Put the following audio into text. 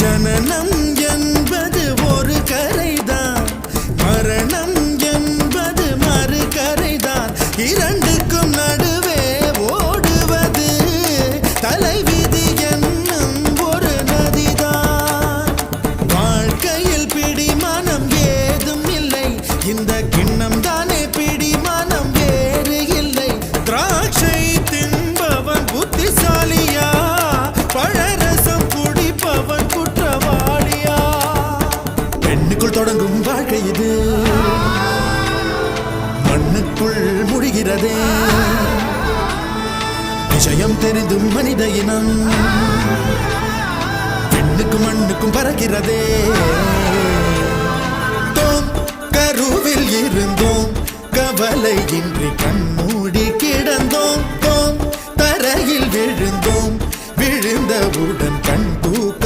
ஜனனம் என்பது ஒரு கரைதான். மரணம் என்பது மறு கரைதான். இரண்டுக்கும் நடுவே ஓடுவது தலைவிதி என்னும் ஒரு நதிதான். வாழ்க்கையில் பிடிமானம் ஏதும் இல்லை. இந்த கிண்ணம் தானே பிடிமானம்? வேறு இல்லை. திராட்சை தொடங்கும் வாழ்க்கை இது. மண்ணுக்குள் முடிகிறதே விஷயம் தெரிந்தும் மனித இனம். பெண்ணுக்கும் மண்ணுக்கும் பறக்கிறதே. தோம் கருவில் இருந்தோம். கவலை இன்றி கண்மூடி கிடந்தோம். தோம் தரையில் விழுந்தோம். விழுந்தவுடன் கண் தூக்க